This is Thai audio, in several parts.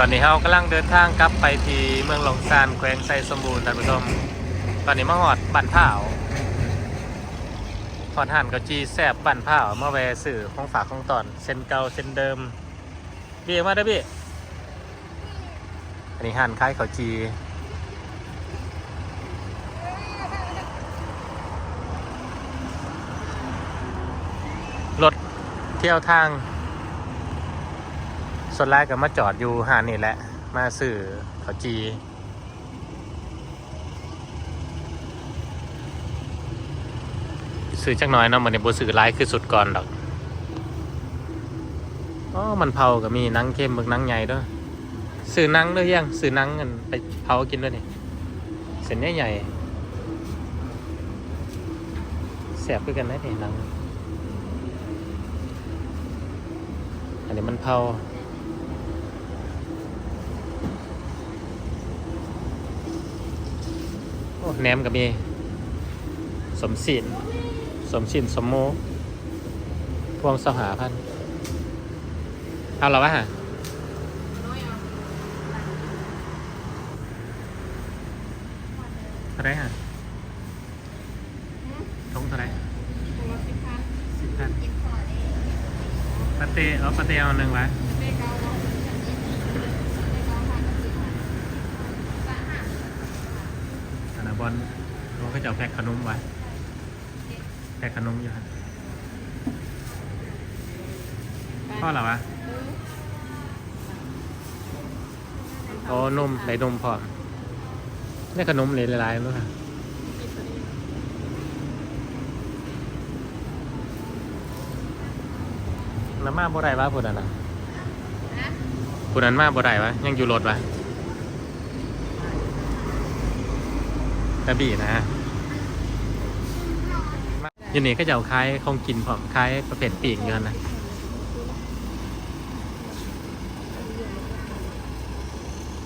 ตอนนี้เรากำลังเดินทางกลับไปที่เมืองหลงซานแขวงไซสมบูรณ์ท่านผู้ชม ตอนนี้มาหอดบันผ่าวหอดหันกับจีแซบบันผ่ามาแวสื่อของฝากของตอนเส้นเก่าเส้นเดิมเบี้ยมาได้อพี่อันนี้หันคล้ายเขาจีรถเที่ยวทาง ส่วนแรกก็มาจอดอยู่หานี่แหละ มาสื่อเขาวจี ซื้อจักน้อยเนาะมันในบสื่อไลคือสุดก่อนดอกอ๋อมันเผาก็มีนังเข้มมึกนังใหญ่ด้วยซื้อนังด้วยยังซื้อนังกันไปเผากินด้วยนี่เส้นใหญ่ๆแสบด้วยกันนะนี่นังอันนี้มันเผาโอ้ แหนมก็มี สมศิลสมศิลสมโมพวงสหาพันธ์เอาเหรอวะฮะเท่าไหรฮะทงเท่าไหรสิบพันปาเต้เอาปาเต้เอาหนึ่งวะ อนนั้นบอลเขาก็จะแพ็คขนมไว้แพ็คขนมอยู่ฮะพ่อเหรอวะโอ้นมใส่นมพร้อมนี่ขนมเลยลายๆมั้งค่ะแล้วมาบ่ได้วะพูดอันน่ะพูดอันมาบ่ได้วะยังอยู่รถวะ กระบี่นะอยู่นี่ก็จะเอาคล้ายของกินพร้อมคล้ายประเภทปีกเงินนะ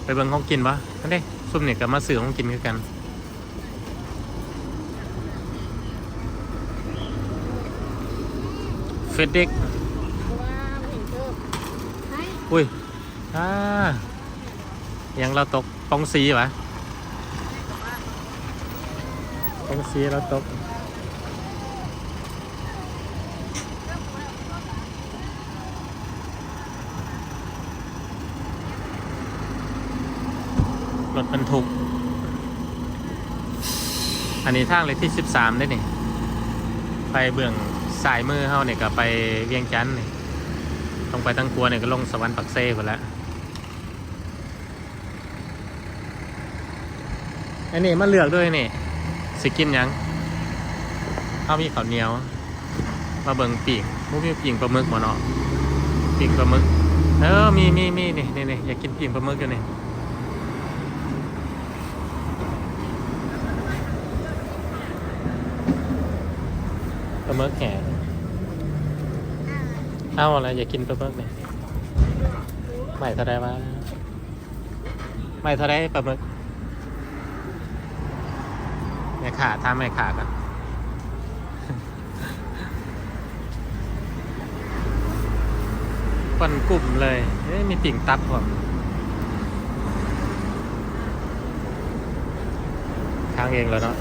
ไปเบิ่งของกินปะนั่นเด้ซุ่มเนี่ยกับมาซื้อของกินคือกันเฟดเด็กอุ้ยอ่ายังเราตกปองซีวะปอ งซีเราตกรถบรรทุก อันนี้ทางเลยที่ 13 ได้นี่ ไปเบื้องสายมือเฮาเนี่ยก็ไปเวียงจันทน์นี่ต้องไปตั้งครัวเนี่ยก็ลงสวรรค์ปักเซ่หมดแล้วอันนี้มาเลือกด้วยนี่ สิกินยังข้าวมีข้าวเหนียวมาเบิงปีกมุมีปีกปลาหมึกบ่เนาะปีกปลาหมึกเออมีมีมีนี่นี่นี่อยากกินปีกปลาหมึกอยู่นี่ปลาหมึกแห้งเอาอะไรอยากินปลาหมึกเนี่ยไม่เท่าไรวะไม่เท่าไรปลาหมึก แม่ขาถ้าแม่ขากันปันกลุ่มเลยเอ้ยมีปิ่งตับผมทางเองแล้วเนาะ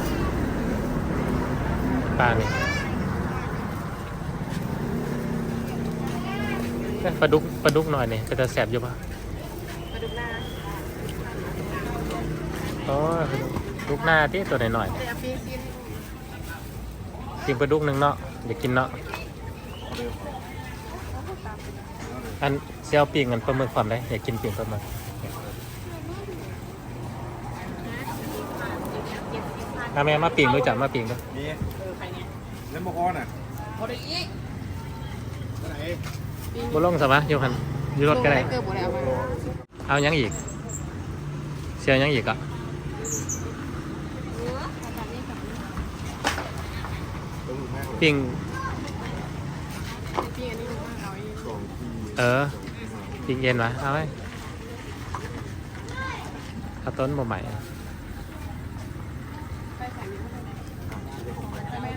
ป้านี่เอ้ยปลาดุกปลาดุกหน่อยนี่ก็จะแสบอยู่ปะมาดูหน้าอ๋อป ลาดุกดุกหน้าที่ตัวหน่อยเดี๋ยวพี่ซินๆกินปลาดุกหนึ่งเนาะเดี๋ยวกินเนาะอันเซียวปีกกันปลาหมึกความได้อยากกินปีกปลาหมึกมาแม่มาปีกรู้จักมาปีกด้วยมีเออใครเนี่ยแล้วบอกอะโมเดลอีกไหนบุลงสมะอยู่หันอยู่รถก็ได้เกิดบุรีเอามาเอายังอีกเซียวยังอีกอะ ต้องมากเลย ปิ้งพี่อันนี้รู้ว่าเราอีกสองทีเออปิ้งเย็นวะเอาไว้เอาต้นบ่ใหม่ไปใส่นื้นโมไม่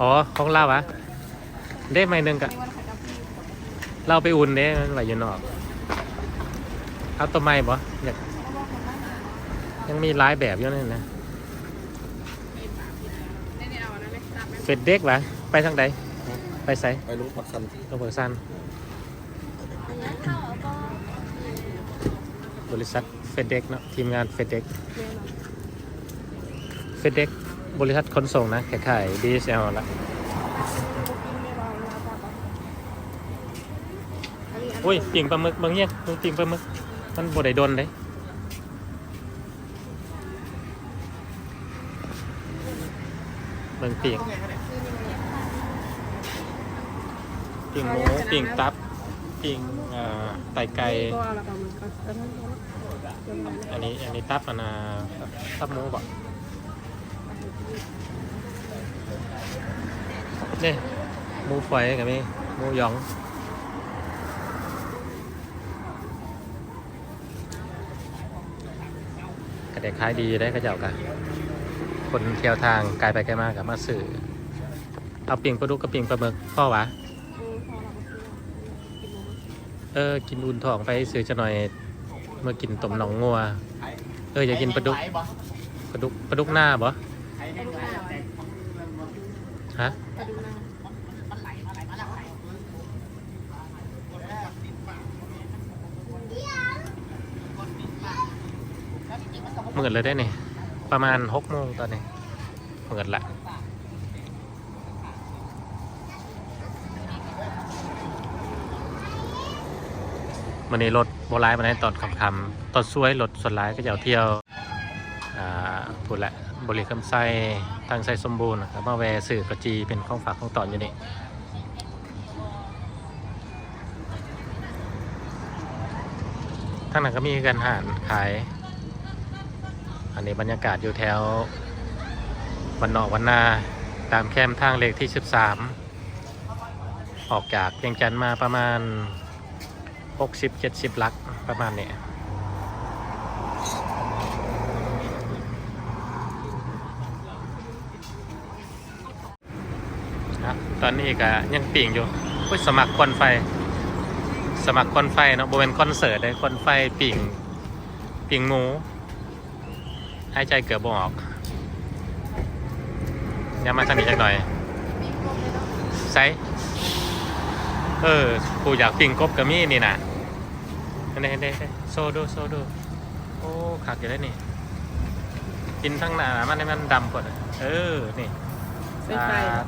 อ๋อของเราวะได้ไม่หนึ่งกะไม่ว่าใครจะพี่เราไปอุ่นเด้มันไหวอยู่นอกเอาตัวไม้บ่อยากยังมีหลายแบบอยู่นั่นนะ เนี่ยเนี่ยเอาอันนั้น เลยตัดไหมเฟดเด็กวะไปทางใดไปไสไปลุงปักสันโรเบิร์สันบริษัทเฟดเด็กเนาะทีมงานเฟดเด็กเฟดเด็กบริษัทขนส่งนะขายๆดีเซลละอุ้ยปิ่งปลาหมึกบางเงี้ยมึงปิ่งปลาหมึกมันบดได้โดนเลย เบิ่งปิ่งปิ่งหมูปิ่งตับปิ่งเอ่อไตไก่ก็แล้วก็มันก็เออนั่นก็อันนี้อันนี้ตับอันนาตับหมูบ่นี่หมูฝอยกับมีหมูหยองกระเด็กขายดีได้กระเจ้ากัน คนเที่ยวทางไกลไปไกลมากกับมาสื่อเอาปิ่งปลาดุกกับปิ่งปลาหมึกพ่อวะเออกินอุ่นท้องไปซื้อจะหน่อยเมื่อกินต้มหนองงัว เอออยากกินปลาดุกปลาดุกปลาดุกหน้าบ่ฮะเหมือนเลยได้นี่ ประมาณหกโมงตอนนี้เหมือนละวันนี้รถโบราณมาในตอนคำคำๆตอนซวยรถส่วนร้ายก็จะเที่ยวอ่าพูดแหละบริคำไส้ทางไส้สมบูรณ์ครับมาแวสื่อกระจีเป็นข้องฝากข้องตอนอยู่นี่ทางนั้นก็มีกันหารขาย อันนี้บรรยากาศอยู่แถววันนอกวันนาตามแคมทางเลขที่ 13 ออกจากเพียงจันมาประมาณ 60-70 ลักประมาณนี้ครับตอนนี้ก็ยังปิ่งอยู่อุ๊ยสมัครควันไฟ สมัครควันไฟเนาะบเป็นคอนเสิร์ตเลยควันไฟปิ่งปิ่งหมู หายใจเกือบบ่ออกยังมาทางนี้จักหน่อยไซเออกูอยากปิ่งกบกับมี่นี่นะเด้เด้เด้โซโดโซโดโอ้ขักอยู่ได้วนี่ กินทั้งหน้ามันให้มันดำกว่าเออ นี่ใส่ไฟอ่า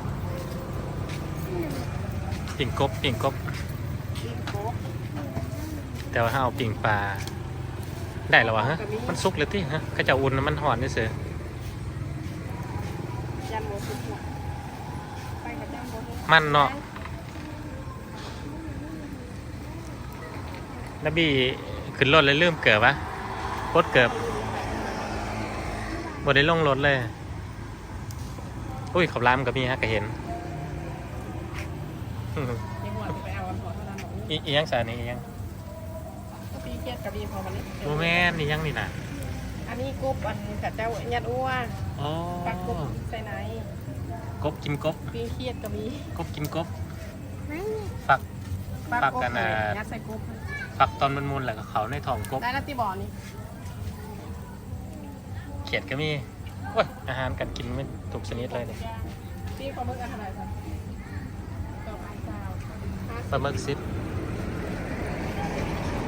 ปิ่งกบปิ่งกบ แต่ว่าถ้าเอาปิ่งปลา ได้แล้ววะฮะ มันสุกเลยที่ฮะก็จะอุ่นมันหอนนี่เสือนโมสุกหัวไปกับยันโมสุกมันเนาะแล้วบีขึ้นรถเลยลืมเกิดวะกดเกิดบ่ได้ลงรถเลย อุ้ยขับรามกับมีฮะก็เห็นยังหัวไปเอาอันหัวเท่านั้อกอีอียังสานี่อียัง ก็ปีเกียดกับปีพอมันนี่โมแมนนี่ยังนี่นะอันนี้กบอันกับเจ้ายัดอ้วนอ๋อปักกบใส่ไหนกบกินกบปีเครียดก็มีกบกินกบฝักปักปักกบกันใส่อะยัดใส่กบฝักตอนมันมุนๆแหละก็เขาในท้องกบได้แล้วที่บ่อนี่เขียดก็มีโอ้ยอาหารการกินไม่ถูกชนิดเลยเนี่ยปีปลาหมึกอะไรครับต่อไปเจ้าปลาหมึกซิป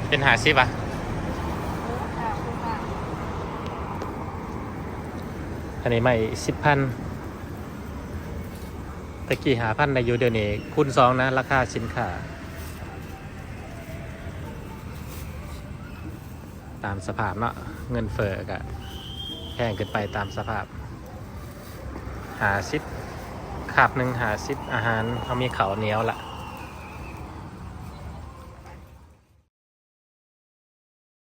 เป็นหาซิปอะอันนี้ไม่สิบพันตะกี้หาพันในยูเดียวนี้คูณสองนะ ราคาสินค้าตามสภาพเนาะเงินเฟ้อกะแพงเกินไปตามสภาพ หาซิปขาบหนึ่งหาซิปอาหารเขามีเขาเหนียวละ